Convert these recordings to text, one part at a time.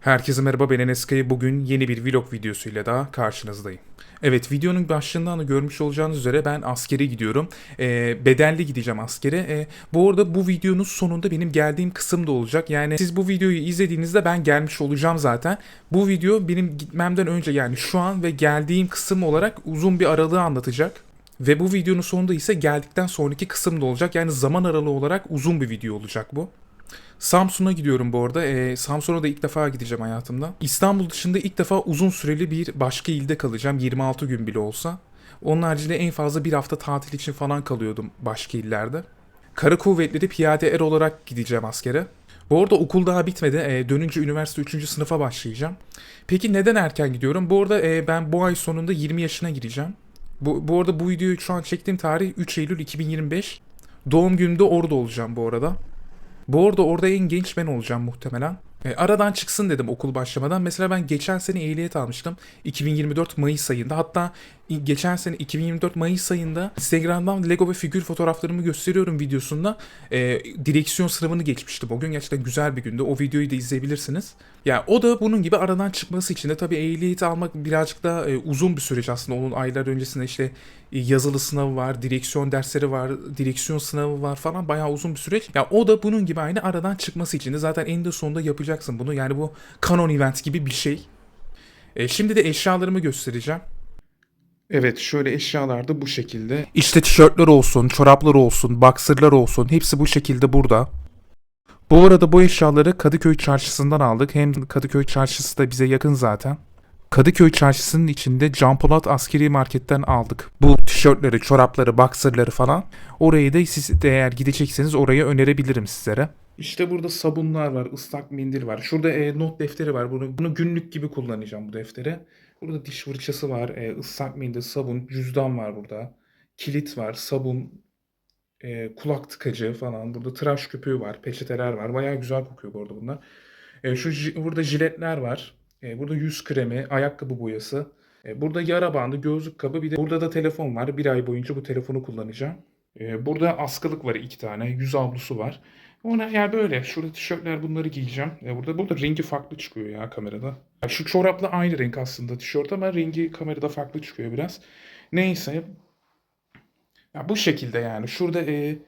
Herkese merhaba ben Enes. Bugün yeni bir vlog videosuyla daha karşınızdayım. Evet videonun başlığından da görmüş olacağınız üzere ben askere gidiyorum. Ee, bedelli gideceğim askere. Ee, bu arada bu videonun sonunda benim geldiğim kısım da olacak. Yani siz bu videoyu izlediğinizde ben gelmiş olacağım zaten. Bu video benim gitmemden önce yani şu an ve geldiğim kısım olarak uzun bir aralığı anlatacak. Ve bu videonun sonunda ise geldikten sonraki kısım da olacak. Yani zaman aralığı olarak uzun bir video olacak bu. Samsun'a gidiyorum bu arada. Ee, Samsun'a da ilk defa gideceğim hayatımda. İstanbul dışında ilk defa uzun süreli bir başka ilde kalacağım. 26 gün bile olsa. Onun haricinde en fazla bir hafta tatil için falan kalıyordum başka illerde. Kara Kuvvetleri Piyade Er olarak gideceğim askere. Bu arada okul daha bitmedi. Ee, dönünce üniversite 3. sınıfa başlayacağım. Peki neden erken gidiyorum? Bu arada e, ben bu ay sonunda 20 yaşına gireceğim. Bu, bu arada bu videoyu şu an çektiğim tarih 3 Eylül 2025. Doğum günümde orada olacağım bu arada. Bu arada orada en genç ben olacağım muhtemelen. E, aradan çıksın dedim okul başlamadan. Mesela ben geçen sene ehliyet almıştım. 2024 Mayıs ayında. Hatta geçen sene 2024 Mayıs ayında Instagram'dan Lego ve figür fotoğraflarımı gösteriyorum videosunda. E, direksiyon sınavını geçmiştim. O gün gerçekten güzel bir gündü. O videoyu da izleyebilirsiniz. Ya o da bunun gibi aradan çıkması için de tabii ehliyeti almak birazcık da e, uzun bir süreç aslında. Onun aylar öncesinde işte e, yazılı sınavı var, direksiyon dersleri var, direksiyon sınavı var falan bayağı uzun bir süreç. Ya o da bunun gibi aynı aradan çıkması için de zaten eninde sonunda yapacaksın bunu. Yani bu canon event gibi bir şey. E, şimdi de eşyalarımı göstereceğim. Evet şöyle eşyalar da bu şekilde. İşte tişörtler olsun, çoraplar olsun, boxerlar olsun hepsi bu şekilde burada. Bu arada bu eşyaları Kadıköy çarşısından aldık. Hem Kadıköy çarşısı da bize yakın zaten. Kadıköy çarşısının içinde Can Polat askeri marketten aldık. Bu tişörtleri, çorapları, boxerları falan. Orayı da siz eğer gidecekseniz oraya önerebilirim sizlere. İşte burada sabunlar var, ıslak mendil var. Şurada e, not defteri var. Bunu, bunu günlük gibi kullanacağım bu defteri. Burada diş fırçası var, e, ıslak mendil, sabun, cüzdan var burada. Kilit var, sabun, e, kulak tıkacı falan. Burada tıraş köpüğü var, peçeteler var. Bayağı güzel kokuyor bu arada bunlar. E, şu burada jiletler var. E, burada yüz kremi, ayakkabı boyası. E, burada yara bandı, gözlük kabı. Bir de burada da telefon var. Bir ay boyunca bu telefonu kullanacağım. E, burada askılık var iki tane. Yüz havlusu var. Ona yani böyle. Şurada tişörtler bunları giyeceğim. E, burada burada rengi farklı çıkıyor ya kamerada. Ya şu çorapla aynı renk aslında tişört ama rengi kamerada farklı çıkıyor biraz. Neyse. Ya bu şekilde yani. Şurada e,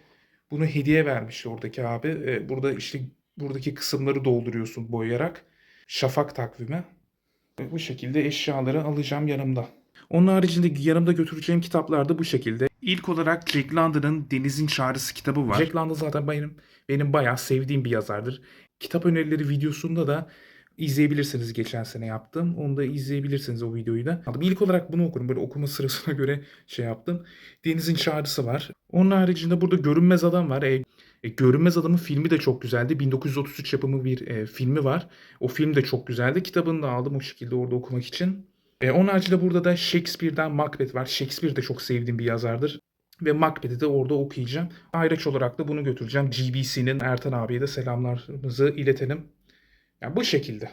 bunu hediye vermiş oradaki abi. E, burada işte buradaki kısımları dolduruyorsun boyayarak. Şafak takvimi. E, bu şekilde eşyaları alacağım yanımda. Onun haricinde yanımda götüreceğim kitaplar da bu şekilde. İlk olarak Jack London'ın Denizin Çağrısı kitabı var. Jack London zaten benim benim bayağı sevdiğim bir yazardır. Kitap önerileri videosunda da izleyebilirsiniz geçen sene yaptım. Onu da izleyebilirsiniz o videoyu da. İlk olarak bunu okurum. Böyle okuma sırasına göre şey yaptım. Denizin Çağrısı var. Onun haricinde burada Görünmez Adam var. E, e, Görünmez Adam'ın filmi de çok güzeldi. 1933 yapımı bir e, filmi var. O film de çok güzeldi. Kitabını da aldım o şekilde orada okumak için. E, onun haricinde burada da Shakespeare'den Macbeth var. Shakespeare de çok sevdiğim bir yazardır. Ve Macbeth'i de orada okuyacağım. Ayraç olarak da bunu götüreceğim. GBC'nin Ertan abiye de selamlarımızı iletelim. Yani bu şekilde.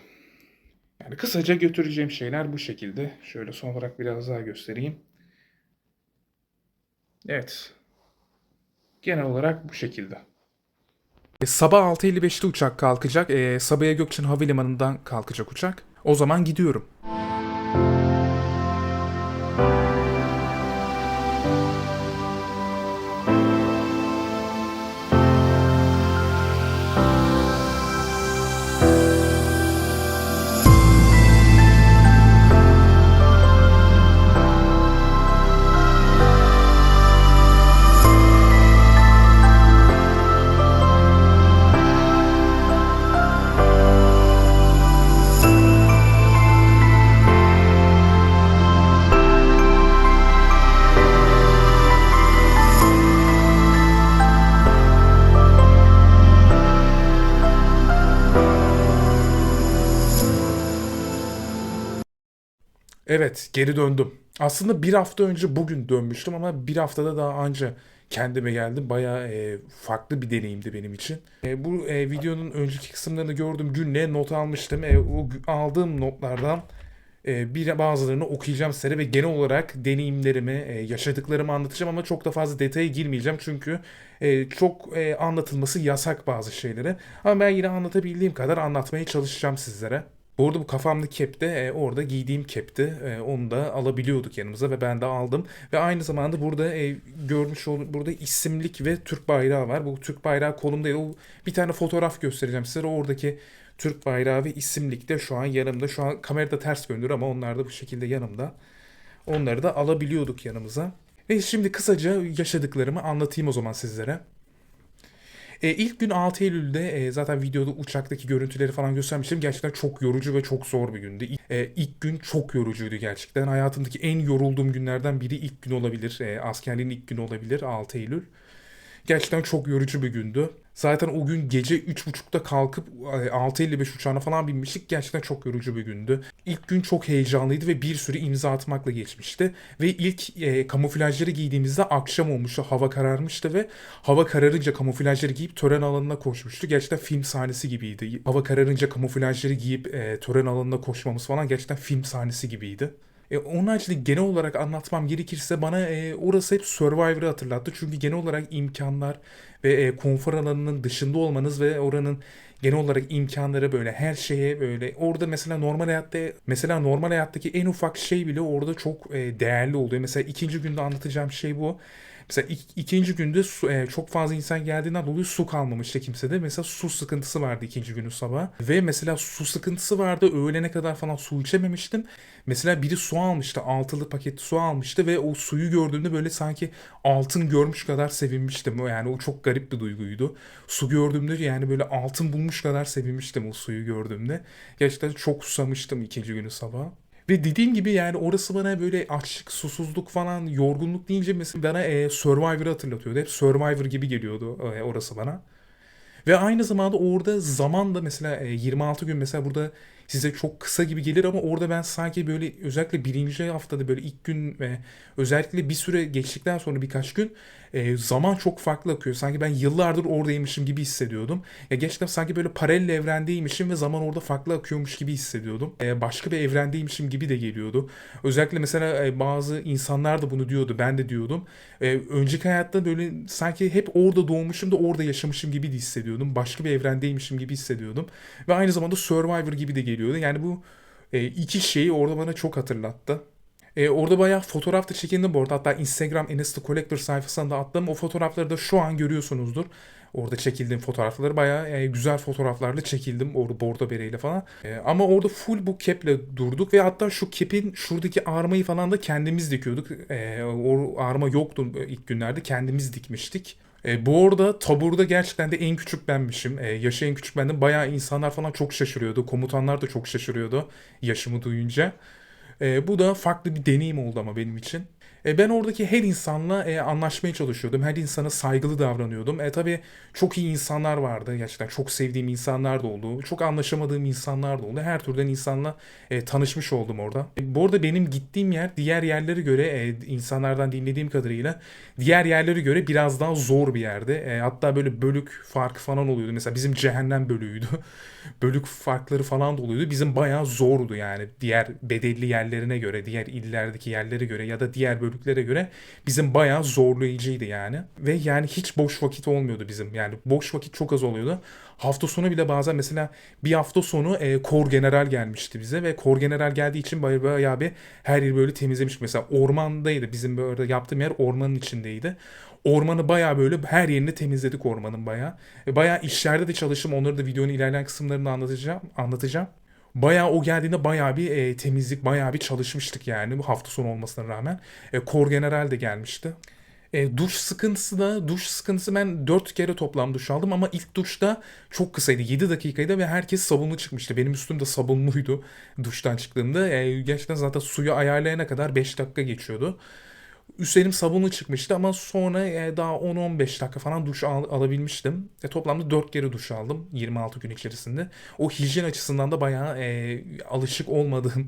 Yani kısaca götüreceğim şeyler bu şekilde. Şöyle son olarak biraz daha göstereyim. Evet. Genel olarak bu şekilde. E, Sabah 6.55'te uçak kalkacak. E, Sabiha Gökçen Havalimanı'ndan kalkacak uçak. O zaman gidiyorum. Evet, geri döndüm. Aslında bir hafta önce bugün dönmüştüm ama bir haftada daha anca kendime geldim. Bayağı e, farklı bir deneyimdi benim için. E, bu e, videonun önceki kısımlarını gördüm. Günle not almıştım. E, o aldığım notlardan e, bir bazılarını okuyacağım size ve genel olarak deneyimlerimi, e, yaşadıklarımı anlatacağım ama çok da fazla detaya girmeyeceğim çünkü e, çok e, anlatılması yasak bazı şeyleri. Ama ben yine anlatabildiğim kadar anlatmaya çalışacağım sizlere. Bu arada bu kafamdaki kep de e, orada giydiğim kepti. E, onu da alabiliyorduk yanımıza ve ben de aldım. Ve aynı zamanda burada e, görmüş ol burada isimlik ve Türk bayrağı var. Bu Türk bayrağı kolumdaydı. O, bir tane fotoğraf göstereceğim size. Oradaki Türk bayrağı ve isimlik de şu an yanımda. Şu an kamerada ters görünür ama onlar da bu şekilde yanımda. Onları da alabiliyorduk yanımıza. Ve şimdi kısaca yaşadıklarımı anlatayım o zaman sizlere. E, ilk gün 6 Eylül'de e, zaten videoda uçaktaki görüntüleri falan göstermiştim. Gerçekten çok yorucu ve çok zor bir gündü. E, ilk gün çok yorucuydu gerçekten. Hayatımdaki en yorulduğum günlerden biri ilk gün olabilir. E, askerliğin ilk günü olabilir 6 Eylül. Gerçekten çok yorucu bir gündü. Zaten o gün gece 3.30'da kalkıp e, 6.55 uçağına falan binmiştik. Gerçekten çok yorucu bir gündü. İlk gün çok heyecanlıydı ve bir sürü imza atmakla geçmişti. Ve ilk e, kamuflajları giydiğimizde akşam olmuştu. Hava kararmıştı ve hava kararınca kamuflajları giyip tören alanına koşmuştu. Gerçekten film sahnesi gibiydi. Hava kararınca kamuflajları giyip e, tören alanına koşmamız falan gerçekten film sahnesi gibiydi. E, onun haricinde genel olarak anlatmam gerekirse bana e, orası hep Survivor'ı hatırlattı. Çünkü genel olarak imkanlar ve e, konfor alanının dışında olmanız ve oranın genel olarak imkanları böyle her şeye böyle orada mesela normal hayatta mesela normal hayattaki en ufak şey bile orada çok e, değerli oluyor. Mesela ikinci günde anlatacağım şey bu. Mesela ik, ikinci günde su, e, çok fazla insan geldiğinden dolayı su kalmamıştı kimsede. Mesela su sıkıntısı vardı ikinci günün sabah. Ve mesela su sıkıntısı vardı. Öğlene kadar falan su içememiştim. Mesela biri su almıştı. Altılı paket su almıştı ve o suyu gördüğümde böyle sanki altın görmüş kadar sevinmiştim. Yani o çok garip bir duyguydu. Su gördüğümde yani böyle altın bulmuş kadar sevinmiştim o suyu gördüğümde. Gerçekten çok susamıştım ikinci günü sabah. Ve dediğim gibi yani orası bana böyle açlık, susuzluk falan, yorgunluk deyince mesela bana e, Survivor'ı hatırlatıyordu. Hep Survivor gibi geliyordu e, orası bana. Ve aynı zamanda orada zaman da mesela e, 26 gün mesela burada size çok kısa gibi gelir ama orada ben sanki böyle özellikle birinci haftada böyle ilk gün ve özellikle bir süre geçtikten sonra birkaç gün e, zaman çok farklı akıyor. Sanki ben yıllardır oradaymışım gibi hissediyordum. Ya gerçekten sanki böyle paralel evrendeymişim ve zaman orada farklı akıyormuş gibi hissediyordum. E, başka bir evrendeymişim gibi de geliyordu. Özellikle mesela e, bazı insanlar da bunu diyordu. Ben de diyordum. E, önceki hayatta böyle sanki hep orada doğmuşum da orada yaşamışım gibi de hissediyordum. Başka bir evrendeymişim gibi hissediyordum. Ve aynı zamanda Survivor gibi de geliyordu. Yani bu e, iki şeyi orada bana çok hatırlattı. E, orada bayağı fotoğraf da çekildim bu arada. Hatta Instagram Enes The Collector sayfasında attım. O fotoğrafları da şu an görüyorsunuzdur. Orada çekildiğim fotoğrafları bayağı e, güzel fotoğraflarla çekildim. Orada bordo bereyle falan. E, ama orada full bu keple durduk ve hatta şu kepin şuradaki armayı falan da kendimiz dikiyorduk. E, o arma yoktu ilk günlerde. Kendimiz dikmiştik. E, bu arada taburda gerçekten de en küçük benmişim. E, yaşı en küçük bendim. Bayağı insanlar falan çok şaşırıyordu. Komutanlar da çok şaşırıyordu yaşımı duyunca. E, bu da farklı bir deneyim oldu ama benim için. E, ben oradaki her insanla e, anlaşmaya çalışıyordum. Her insana saygılı davranıyordum. E tabii çok iyi insanlar vardı. Gerçekten çok sevdiğim insanlar da oldu. Çok anlaşamadığım insanlar da oldu. Her türden insanla e, tanışmış oldum orada. E, bu arada benim gittiğim yer diğer yerlere göre e, insanlardan dinlediğim kadarıyla diğer yerlere göre biraz daha zor bir yerde. E, hatta böyle bölük farkı falan oluyordu. Mesela bizim cehennem bölüğüydü. bölük farkları falan da oluyordu. Bizim bayağı zordu yani. Diğer bedelli yerlerine göre, diğer illerdeki yerlere göre ya da diğer bölüklere göre bizim bayağı zorlayıcıydı yani. Ve yani hiç boş vakit olmuyordu bizim. Yani boş vakit çok az oluyordu. Hafta sonu bile bazen mesela bir hafta sonu e, Kor General gelmişti bize ve Kor General geldiği için bayağı, bayağı bir her yeri böyle temizlemiş. Mesela ormandaydı. Bizim böyle yaptığım yer ormanın içindeydi. Ormanı bayağı böyle her yerini temizledik ormanın bayağı. E, bayağı işlerde de çalıştım. Onları da videonun ilerleyen kısımlarında anlatacağım. anlatacağım. Bayağı o geldiğinde bayağı bir e, temizlik, bayağı bir çalışmıştık yani bu hafta sonu olmasına rağmen. E, Kor General de gelmişti. E, duş sıkıntısı da duş sıkıntısı ben 4 kere toplam duş aldım ama ilk duşta çok kısaydı 7 dakikaydı ve herkes sabunlu çıkmıştı. Benim üstüm de sabunluydu duştan çıktığımda. E, gerçekten zaten suyu ayarlayana kadar 5 dakika geçiyordu. Üstelim sabunlu çıkmıştı ama sonra e, daha 10-15 dakika falan duş al, alabilmiştim. E, toplamda 4 kere duş aldım 26 gün içerisinde. O hijyen açısından da bayağı e, alışık olmadığım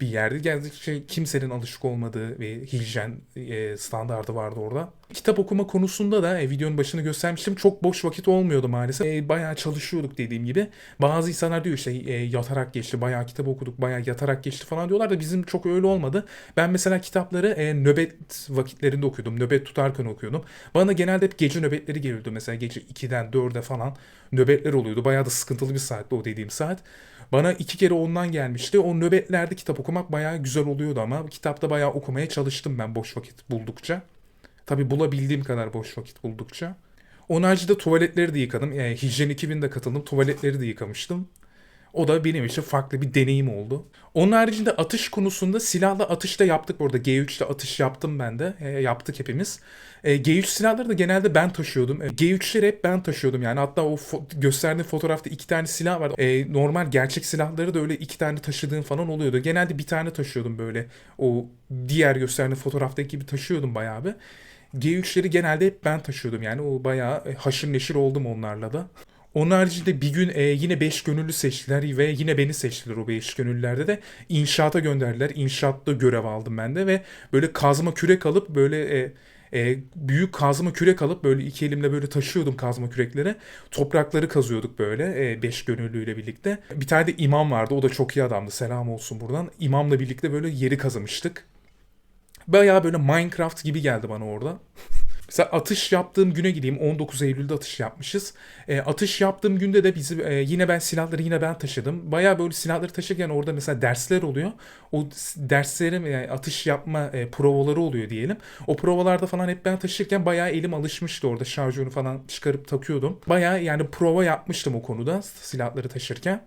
bir yerdi. Gerçekten şey, kimsenin alışık olmadığı bir hijyen e, standardı vardı orada. Kitap okuma konusunda da e, videonun başını göstermiştim. Çok boş vakit olmuyordu maalesef. E, bayağı çalışıyorduk dediğim gibi. Bazı insanlar diyor işte e, yatarak geçti, bayağı kitap okuduk, bayağı yatarak geçti falan diyorlar da bizim çok öyle olmadı. Ben mesela kitapları e, nöbet vakitlerinde okuyordum. Nöbet tutarken okuyordum. Bana genelde hep gece nöbetleri geliyordu. Mesela gece 2'den 4'e falan nöbetler oluyordu. Bayağı da sıkıntılı bir saatte o dediğim saat. Bana iki kere ondan gelmişti. O nöbetlerde kitap okumak bayağı güzel oluyordu ama kitapta bayağı okumaya çalıştım ben boş vakit buldukça. Tabi bulabildiğim kadar boş vakit buldukça. Onun haricinde tuvaletleri de yıkadım. Yani Hijyen 2000'de katıldım. Tuvaletleri de yıkamıştım. O da benim için farklı bir deneyim oldu. Onun haricinde atış konusunda silahla atış da yaptık burada. G3'te atış yaptım ben de. E, yaptık hepimiz. E, G3 silahları da genelde ben taşıyordum. E, G3'leri hep ben taşıyordum yani. Hatta o fo- gösterdiğim fotoğrafta iki tane silah var. E, normal gerçek silahları da öyle iki tane taşıdığım falan oluyordu. Genelde bir tane taşıyordum böyle. O diğer gösterdiğim fotoğraftaki gibi taşıyordum bayağı bir. G3'leri genelde hep ben taşıyordum yani. O bayağı e, haşır neşir oldum onlarla da. Onun haricinde bir gün e, yine 5 gönüllü seçtiler ve yine beni seçtiler o 5 gönüllülerde de. inşaata gönderdiler. İnşaatta görev aldım ben de ve böyle kazma kürek alıp böyle e, e, büyük kazma kürek alıp böyle iki elimle böyle taşıyordum kazma kürekleri. Toprakları kazıyorduk böyle 5 gönüllüyle birlikte. Bir tane de imam vardı. O da çok iyi adamdı. Selam olsun buradan. İmamla birlikte böyle yeri kazımıştık. Bayağı böyle Minecraft gibi geldi bana orada. Mesela atış yaptığım güne gideyim. 19 Eylül'de atış yapmışız. E, atış yaptığım günde de bizi e, yine ben silahları yine ben taşıdım. Bayağı böyle silahları taşırken orada mesela dersler oluyor. O derslerim yani atış yapma e, provaları oluyor diyelim. O provalarda falan hep ben taşırken bayağı elim alışmıştı orada şarjörü falan çıkarıp takıyordum. Bayağı yani prova yapmıştım o konuda silahları taşırken.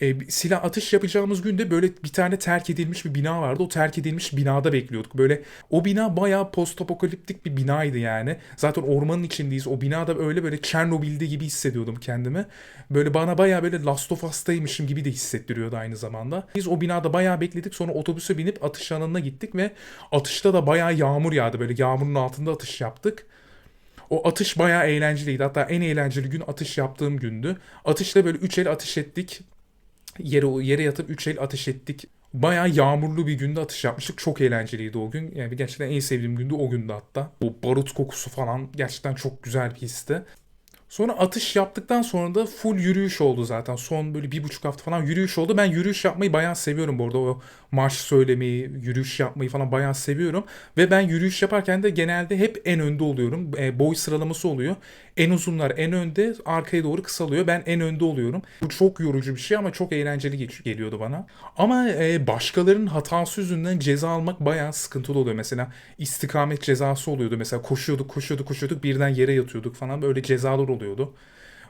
E, silah atış yapacağımız günde böyle bir tane terk edilmiş bir bina vardı. O terk edilmiş binada bekliyorduk. Böyle o bina bayağı post apokaliptik bir binaydı yani. Zaten ormanın içindeyiz. O binada öyle böyle Çernobil'de gibi hissediyordum kendimi. Böyle bana bayağı böyle Last of Us'taymışım gibi de hissettiriyordu aynı zamanda. Biz o binada bayağı bekledik. Sonra otobüse binip atış alanına gittik ve atışta da bayağı yağmur yağdı. Böyle yağmurun altında atış yaptık. O atış bayağı eğlenceliydi. Hatta en eğlenceli gün atış yaptığım gündü. Atışta böyle 3 el atış ettik yere yere yatıp 3 el ateş ettik. Bayağı yağmurlu bir günde atış yapmıştık. Çok eğlenceliydi o gün. Yani gerçekten en sevdiğim gündü o gündü hatta. O barut kokusu falan gerçekten çok güzel bir histi. Sonra atış yaptıktan sonra da full yürüyüş oldu zaten. Son böyle bir buçuk hafta falan yürüyüş oldu. Ben yürüyüş yapmayı bayağı seviyorum bu arada. O marş söylemeyi, yürüyüş yapmayı falan bayağı seviyorum. Ve ben yürüyüş yaparken de genelde hep en önde oluyorum. E, boy sıralaması oluyor. En uzunlar en önde, arkaya doğru kısalıyor. Ben en önde oluyorum. Bu çok yorucu bir şey ama çok eğlenceli geliyordu bana. Ama e, başkalarının hatası yüzünden ceza almak bayağı sıkıntılı oluyor. Mesela istikamet cezası oluyordu. Mesela koşuyorduk, koşuyorduk, koşuyorduk. Birden yere yatıyorduk falan. Böyle cezalar oluyordu.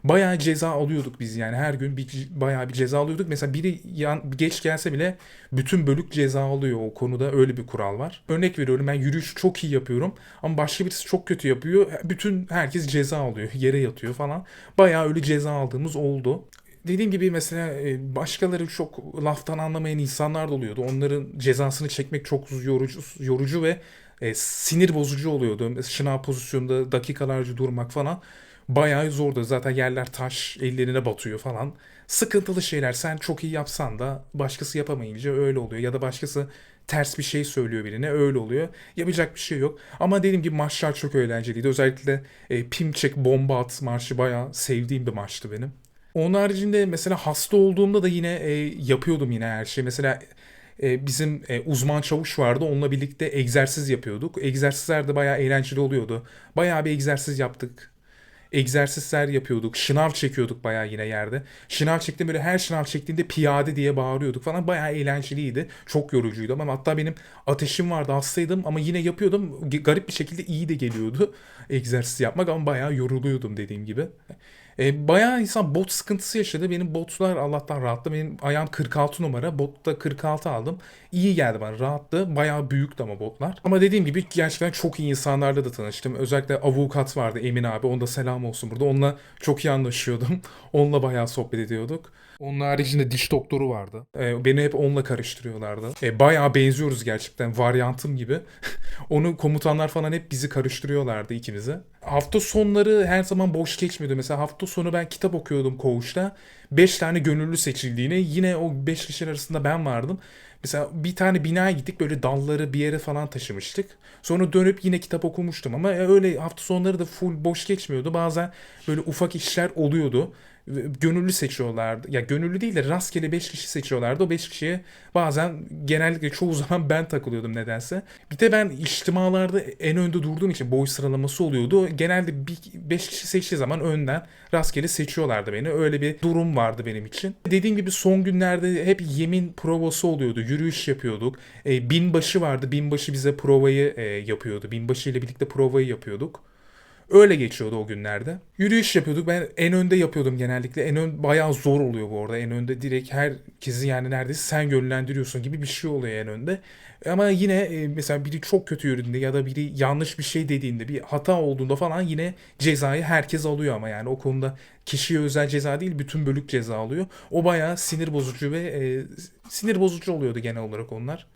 Bayağı ceza alıyorduk biz yani her gün bir bayağı bir ceza alıyorduk. Mesela biri yan, geç gelse bile bütün bölük ceza alıyor o konuda öyle bir kural var. Örnek veriyorum ben yürüyüş çok iyi yapıyorum ama başka birisi çok kötü yapıyor. Bütün herkes ceza alıyor yere yatıyor falan. Bayağı öyle ceza aldığımız oldu. Dediğim gibi mesela e, başkaları çok laftan anlamayan insanlar da oluyordu. Onların cezasını çekmek çok yorucu, yorucu ve e, sinir bozucu oluyordu. Şınav pozisyonda dakikalarca durmak falan bayağı zordu. Zaten yerler taş, ellerine batıyor falan. Sıkıntılı şeyler. Sen çok iyi yapsan da başkası yapamayınca öyle oluyor. Ya da başkası ters bir şey söylüyor birine öyle oluyor. Yapacak bir şey yok. Ama dediğim gibi maçlar çok eğlenceliydi. Özellikle e, pim çek bomba at marşı bayağı sevdiğim bir maçtı benim. Onun haricinde mesela hasta olduğumda da yine e, yapıyordum yine her şeyi. Mesela e, bizim e, uzman çavuş vardı. Onunla birlikte egzersiz yapıyorduk. Egzersizler de bayağı eğlenceli oluyordu. Bayağı bir egzersiz yaptık. Egzersizler yapıyorduk. Şınav çekiyorduk bayağı yine yerde. Şınav çektim böyle her şınav çektiğinde piyade diye bağırıyorduk falan. Bayağı eğlenceliydi. Çok yorucuydu ama hatta benim ateşim vardı hastaydım ama yine yapıyordum. Garip bir şekilde iyi de geliyordu egzersiz yapmak ama bayağı yoruluyordum dediğim gibi. E, bayağı insan bot sıkıntısı yaşadı. Benim botlar Allah'tan rahattı. Benim ayağım 46 numara. Botta 46 aldım. İyi geldi bana. Rahattı. Bayağı büyüktü ama botlar. Ama dediğim gibi gerçekten çok iyi insanlarla da tanıştım. Özellikle avukat vardı Emin abi. Onda selam olsun burada. Onunla çok iyi anlaşıyordum. Onunla bayağı sohbet ediyorduk. Onun haricinde diş doktoru vardı. E, beni hep onunla karıştırıyorlardı. E, bayağı benziyoruz gerçekten. Varyantım gibi. Onu komutanlar falan hep bizi karıştırıyorlardı ikimizi. Hafta sonları her zaman boş geçmiyordu. Mesela hafta sonu ben kitap okuyordum koğuşta. 5 tane gönüllü seçildiğine yine o 5 kişi arasında ben vardım. Mesela bir tane binaya gittik böyle dalları bir yere falan taşımıştık. Sonra dönüp yine kitap okumuştum ama öyle hafta sonları da full boş geçmiyordu. Bazen böyle ufak işler oluyordu. Gönüllü seçiyorlardı. Ya gönüllü değil de rastgele 5 kişi seçiyorlardı. O 5 kişiye bazen genellikle çoğu zaman ben takılıyordum nedense. Bir de ben içtimalarda en önde durduğum için boy sıralaması oluyordu. Genelde 5 kişi seçtiği zaman önden rastgele seçiyorlardı beni. Öyle bir durum vardı benim için. Dediğim gibi son günlerde hep yemin provası oluyordu. Yürüyüş yapıyorduk. E, binbaşı vardı. Binbaşı bize provayı e, yapıyordu. Binbaşı ile birlikte provayı yapıyorduk. Öyle geçiyordu o günlerde. Yürüyüş yapıyorduk. Ben en önde yapıyordum genellikle. En ön bayağı zor oluyor bu arada. En önde direkt herkesi yani neredeyse sen yönlendiriyorsun gibi bir şey oluyor en önde. Ama yine e, mesela biri çok kötü yürüdüğünde ya da biri yanlış bir şey dediğinde bir hata olduğunda falan yine cezayı herkes alıyor ama yani o konuda kişiye özel ceza değil bütün bölük ceza alıyor. O bayağı sinir bozucu ve e, sinir bozucu oluyordu genel olarak onlar.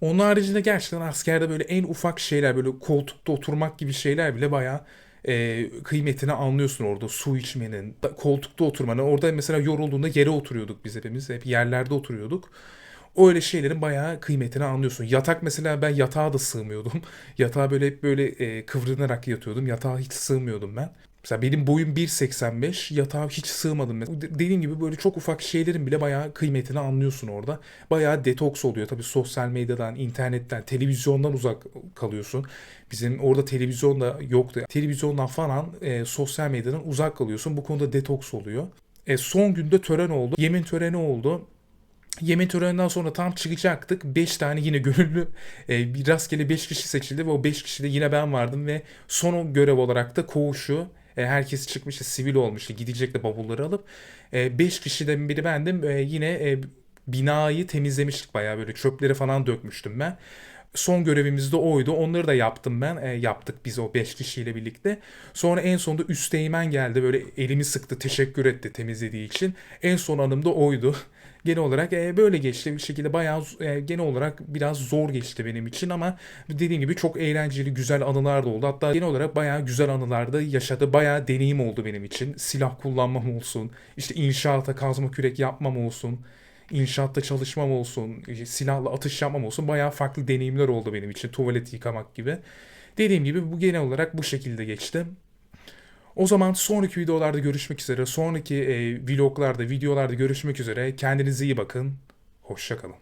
Onun haricinde gerçekten askerde böyle en ufak şeyler böyle koltukta oturmak gibi şeyler bile bayağı e, kıymetini anlıyorsun orada. Su içmenin, koltukta oturmanın. Orada mesela yorulduğunda yere oturuyorduk biz hepimiz. Hep yerlerde oturuyorduk. Öyle şeylerin bayağı kıymetini anlıyorsun. Yatak mesela ben yatağa da sığmıyordum. Yatağa böyle hep böyle e, kıvrınarak yatıyordum. Yatağa hiç sığmıyordum ben. Mesela benim boyum 1.85 yatağa hiç sığmadım. Mesela De- Dediğim gibi böyle çok ufak şeylerin bile bayağı kıymetini anlıyorsun orada. Bayağı detoks oluyor. Tabii sosyal medyadan, internetten, televizyondan uzak kalıyorsun. Bizim orada televizyon da yoktu. Televizyondan falan e, sosyal medyadan uzak kalıyorsun. Bu konuda detoks oluyor. E, son günde tören oldu. Yemin töreni oldu. Yemin töreninden sonra tam çıkacaktık. 5 tane yine gönüllü e, bir rastgele 5 kişi seçildi ve o 5 kişide yine ben vardım ve son görev olarak da koğuşu e, herkes çıkmıştı sivil olmuştu gidecekti bavulları alıp 5 kişiden biri bendim E, yine e, binayı temizlemiştik bayağı böyle çöpleri falan dökmüştüm ben. Son görevimiz de oydu. Onları da yaptım ben. E, yaptık biz o 5 kişiyle birlikte. Sonra en sonunda üsteğmen geldi. Böyle elimi sıktı. Teşekkür etti temizlediği için. En son anım da oydu. Genel olarak e, böyle geçti bir şekilde bayağı e, genel olarak biraz zor geçti benim için ama dediğim gibi çok eğlenceli güzel anılar da oldu. Hatta genel olarak bayağı güzel anılar da yaşadı. Bayağı deneyim oldu benim için. Silah kullanmam olsun. işte inşaata kazma kürek yapmam olsun. İnşaatta çalışmam olsun. işte silahla atış yapmam olsun. Bayağı farklı deneyimler oldu benim için. Tuvalet yıkamak gibi. Dediğim gibi bu genel olarak bu şekilde geçti. O zaman sonraki videolarda görüşmek üzere. Sonraki e, vloglarda, videolarda görüşmek üzere. Kendinize iyi bakın. Hoşça kalın.